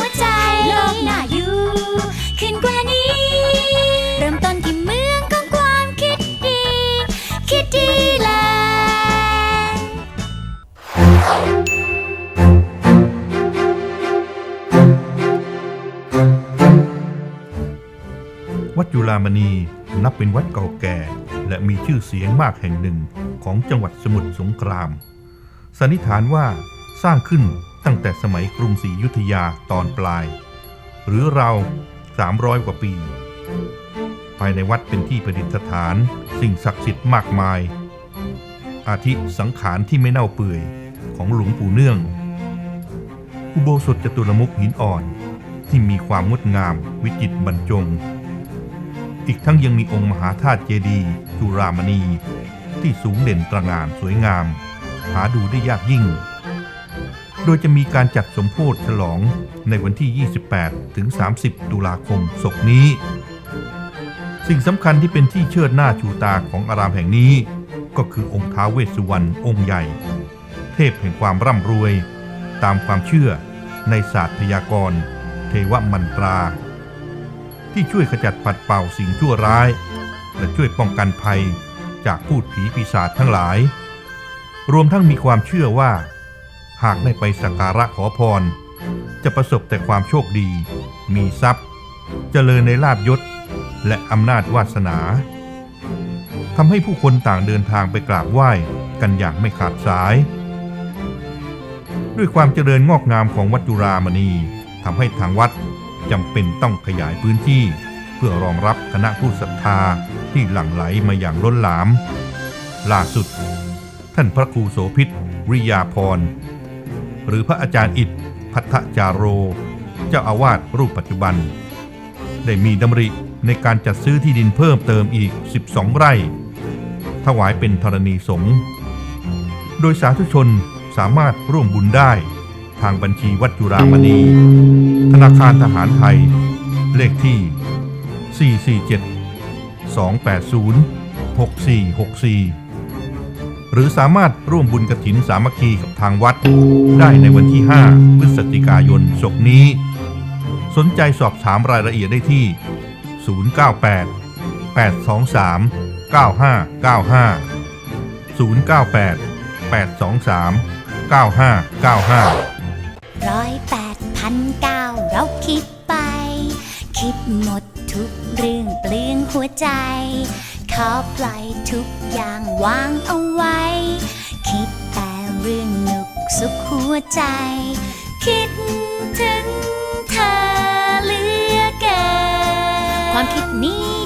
ว จุฬามณีนับเป็นวัดเก่าแก่ และมีชื่อเสียงมากแห่งหนึ่งของจังหวัดสมุทรสงคราม สันนิษฐานว่าสร้างขึ้นตั้งแต่สมัยกรุงศรีอยุธยาตอนปลาย หรือราว300 กว่าปี ภายในวัดเป็นที่ประดิษฐาน สิ่งศักดิ์สิทธิ์มากมาย อาทิสังขารที่ไม่เน่าเปื่อยของหลวงปู่เนื่อง อุโบสถจตุรมุขหินอ่อนที่มีความงดงามวิจิตรบรรจง อีกทั้งยังมีองค์มหาธาตุเจดีย์จุรามณี ที่สูงเด่นตระหง่านสวยงาม หาดูได้ยากยิ่ง โดยจะมีการจัดสมโพธิฉลองในวันที่ 28 ถึง 30 ตุลาคมศกนี้ สิ่งสำคัญที่เป็นที่เชิดหน้าชูตาของอารามแห่งนี้ ก็คือองค์ท้าเวสสุวรรณองค์ใหญ่ เทพแห่งความร่ำรวย ตามความเชื่อในศาสตร์พยากรณ์เทวมันตรา ที่ช่วยขจัดปัดเป่าสิ่งชั่วร้าย และช่วยป้องกันภัยจากพูดผีปีศาจทั้งหลาย รวมทั้งมีความเชื่อว่า หากได้ไปสักการะขอพร จะประสบแต่ความโชคดี มีทรัพย์ เจริญในลาบยศ และอำนาจวาสนาทำให้ผู้คนต่างเดินทางไปกราบไหว้กันอย่างไม่ขาดสาย ด้วยความเจริญงอกงามของวัดจุรามณีทำให้ทางวัด จำเป็นต้องขยายพื้นที่ เพื่อรองรับคณะผู้ศรัทธาที่หลั่งไหลมาอย่างล้นหลาม ล่าสุด ท่านพระครูโสพิษวิริยาพร หรือพระอาจารย์อิฐพัทธจารโร เจ้าอาวาสรูปปัจจุบัน ได้มีดำริในการจัดซื้อที่ดินเพิ่มเติมอีก 12 ไร่ ถวายเป็นธรณีสงฆ์โดยสาธุชนสามารถร่วมบุญได้ ทางบัญชีวัดจุรามณี ธนาคารทหารไทย เลขที่ 447 280 6464 หรือสามารถร่วมบุญกระถินสามัคคีกับทางวัด ได้ในวันที่ 5 พฤศจิกายนศกนี้ สนใจสอบถามรายละเอียดได้ที่ 098 823 9595 098 823 9595 ร้อยแปดพันเก้าเราคิดไป คิดหมดทุกเรื่องเปลืองหัวใจ ขอปล่อยทุกอย่างวางเอาไว้ คิดแต่เรื่องหนุกสุขหัวใจ คิดถึงเธอเหลือเกินความคิดนี้